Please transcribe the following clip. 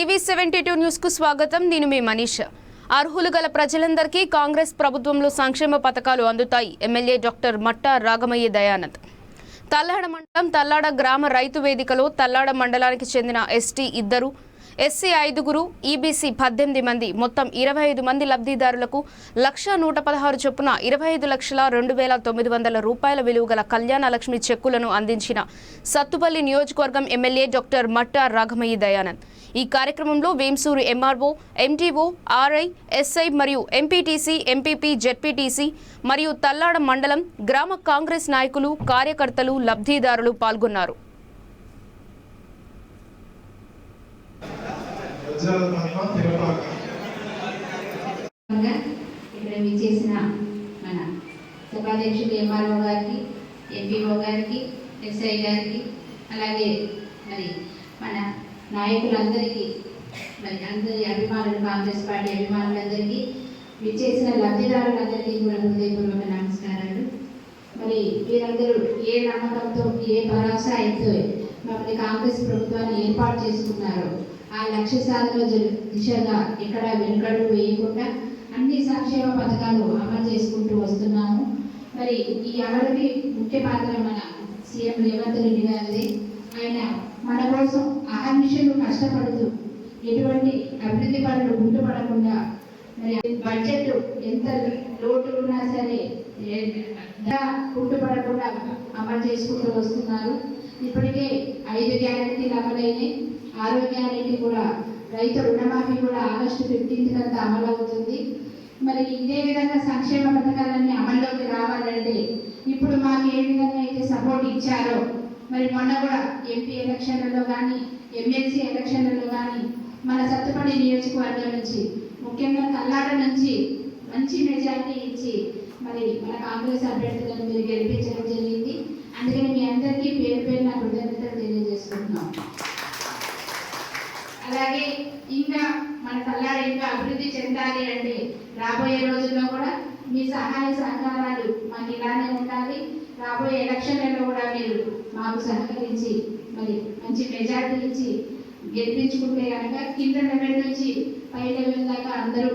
TV seventy two న్యూస్కు స్వాగతం. నేను మీ మనీష్. అర్హులు గల ప్రజలందరికీ కాంగ్రెస్ ప్రభుత్వంలో సంక్షేమ పథకాలు అందుతాయి. MLA doctor Matta Ragamayya Dayanand. Tallada మండలం తల్లాడ గ్రామ రైతు వేదికలో తల్లాడ మండలానికి చెందిన ఎస్టీ ఇద్దరు ఎస్సీ ఐదుగురు ఈబీసీ పద్దెనిమిది మంది. మొత్తం ఇరవై ఐదు మంది లబ్ధిదారులకు లక్ష నూట పదహారు చొప్పున ఇరవై ఐదు లక్షల రెండు వేల తొమ్మిది వందల రూపాయల విలువ గల కళ్యాణ లక్ష్మి చెక్కులను అందించిన సత్తుపల్లి నియోజకవర్గం ఎమ్మెల్యే డాక్టర్ మట్టా రాఘమయ్య దయానంద్. ఈ కార్యక్రమంలో Vemsur MRO MTO RI SI మరియు ఎంపీటీసీ ఎంపీపీ జెడ్పీటీసీ మరియు తల్లాడ మండలం గ్రామ కాంగ్రెస్ నాయకులు కార్యకర్తలు లబ్ధిదారులు పాల్గొన్నారు. ఇక్కడ విచ్చేసిన మన సభాధ్యక్షుడు ఎంఆర్ఓ గారికి ఎంపీఓ గారికి ఎస్ఐ గారికి అలాగే మరి మన నాయకులందరికీ మరి అందరి అభిమానులు కాంగ్రెస్ పార్టీ అభిమానులందరికీ విచ్చేసిన లబ్ధిదారులందరికీ కూడా హృదయపూర్వక నమస్కారాలు. మరి వీరందరూ ఏ నమ్మకంతో ఏ భరోసా అయితే మమ్మల్ని కాంగ్రెస్ ప్రభుత్వాన్ని ఏర్పాటు చేసుకున్నారో ఆ లక్ష్య సాధన దిశగా ఎక్కడ వెనుకడు వేయకుండా అన్ని సంక్షేమ పథకాలు అమలు చేసుకుంటూ వస్తున్నాము. మరి ఈ అమలుకి ముఖ్య పాత్ర మన సీఎం రేవంత్ రెడ్డి గారిది. ఆయన మన కోసం అహర్నిశలు కష్టపడుతూ ఎటువంటి అభివృద్ధి పనులు గుర్తుపడకుండా మరి బడ్జెట్ ఎంత లోటు ఉన్నా సరే ఏ- దా అమలు చేసుకుంటూ వస్తున్నారు. ఇప్పటికే ఐదు గ్యారెంటీలు అమలైనాయి ఆరో గ్యారెంటీ కూడా రైతు రుణమాఫీ కూడా ఆగస్టు ఫిఫ్టీన్త్ కంతా అమలు అవుతుంది. మరి ఇదే విధంగా సంక్షేమ పథకాలన్నీ అమల్లోకి రావాలంటే ఇప్పుడు మాకు ఏ విధంగా అయితే సపోర్ట్ ఇచ్చారో మరి మొన్న కూడా ఎంపీ ఎలక్షన్లలో కానీ ఎమ్మెల్సీ ఎలక్షన్లలో కానీ మన సత్తుపల్లి నియోజకవర్గం నుంచి ముఖ్యంగా కల్లాడ నుంచి మంచి మెజారిటీ ఇచ్చి మరి మన కాంగ్రెస్ అభ్యర్థులను మీరు గెలిపించడం జరిగింది. కోరుకుంటున్నాం అలాగే ఇంకా మన కల్లాడ ఇంకా అభివృద్ధి చెందాలి అంటే రాబోయే రోజుల్లో కూడా మీ సహాయ సహకారాలు మాకు ఇలానే ఉండాలి. రాబోయే ఎలక్షన్లలో కూడా మీరు మాకు సహకరించి మరి మంచి మెజార్టీ ఇచ్చి గెలిపించుకుంటే కనుక కింద లెవెల్ నుంచి పై లెవెల్ దాకా అందరూ